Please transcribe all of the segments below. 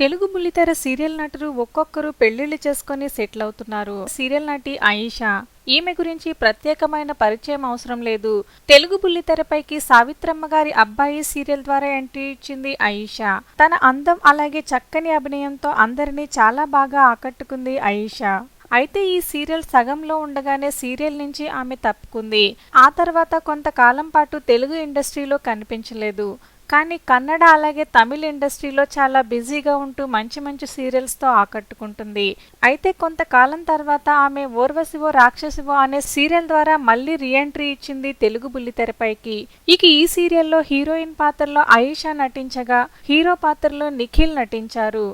తెలుగు బుల్లితెర సీరియల్ నటులు ఒక్కొక్కరు పెళ్ళిళ్ళు చేసుకొని సెటిల్ అవుతున్నారు. సీరియల్ నటి ఆయిషా ఈమె గురించి ప్రత్యేకమైన పరిచయం అవసరం లేదు. తెలుగు బుల్లితెరపైకి సావిత్రమ్మ గారి అబ్బాయి సీరియల్ ద్వారా ఎంట్రీ ఇచ్చింది ఆయిషా. తన అందం అలాగే చక్కని అభినయంతో అందరినీ చాలా బాగా ఆకట్టుకుంది ఆయిషా. అయితే ఈ సీరియల్ సగంలో ఉండగానే సీరియల్ నుంచి ఆమె తప్పుకుంది. ఆ తర్వాత కొంతకాలం పాటు తెలుగు ఇండస్ట్రీలో కనిపించలేదు. కానీ కన్నడ అలాగే తమిళ ఇండస్ట్రీలో చాలా బిజీగా ఉంటూ మంచి మంచి సీరియల్స్తో ఆకట్టుకుంటుంది. అయితే కొంతకాలం తర్వాత ఆమె ఓర్వశివో రాక్షసివో అనే సీరియల్ ద్వారా మళ్ళీ రీఎంట్రీ ఇచ్చింది తెలుగు బుల్లితెరపైకి. ఇక ఈ సీరియల్లో హీరోయిన్ పాత్రలో ఆయిషా నటించగా హీరో పాత్రలో నిఖిల్ నటించారు.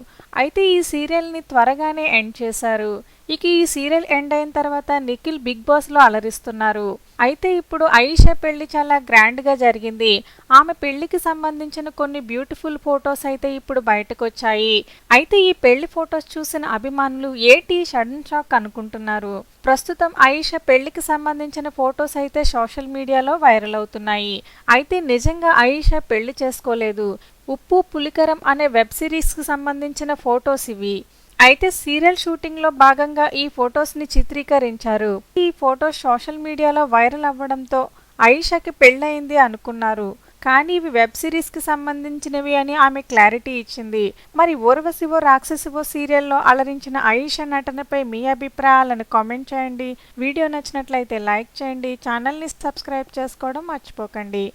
అయితే ఈ సీరియల్ని త్వరగానే ఎండ్ చేశారు. ఇక ఈ సీరియల్ ఎండ్ అయిన తర్వాత నిఖిల్ బిగ్ బాస్లో అలరిస్తున్నారు. అయితే ఇప్పుడు ఆయిషా పెళ్ళి చాలా గ్రాండ్గా జరిగింది. ఆమె పెళ్ళికి సంబంధించిన కొన్ని బ్యూటిఫుల్ ఫొటోస్ అయితే ఇప్పుడు బయటకు వచ్చాయి అయితే ఈ పెళ్ళి ఫొటోస్ చూసిన అభిమానులు ఏటి షడన్ షాక్ అనుకుంటున్నారు. ప్రస్తుతం ఆయిషా పెళ్ళికి సంబంధించిన ఫొటోస్ అయితే సోషల్ మీడియాలో వైరల్ అవుతున్నాయి. అయితే నిజంగా ఆయిషా పెళ్ళి చేసుకోలేదు. ఉప్పు పులికరం అనే వెబ్ సిరీస్కి సంబంధించిన ఫొటోస్ ఇవి. అయితే సీరియల్ షూటింగ్లో భాగంగా ఈ ఫొటోస్ని చిత్రీకరించారు. ఈ ఫొటోస్ సోషల్ మీడియాలో వైరల్ అవ్వడంతో ఆయిషాకి పెళ్ళయింది అనుకున్నారు. కానీ ఇవి వెబ్ సిరీస్కి సంబంధించినవి అని ఆమె క్లారిటీ ఇచ్చింది. మరి ఓర్వశివో రాక్షసివో సీరియల్లో అలరించిన ఆయిషా నటనపై మీ అభిప్రాయాలను కామెంట్ చేయండి. వీడియో నచ్చినట్లయితే లైక్ చేయండి. ఛానల్ని సబ్స్క్రైబ్ చేసుకోవడం మర్చిపోకండి.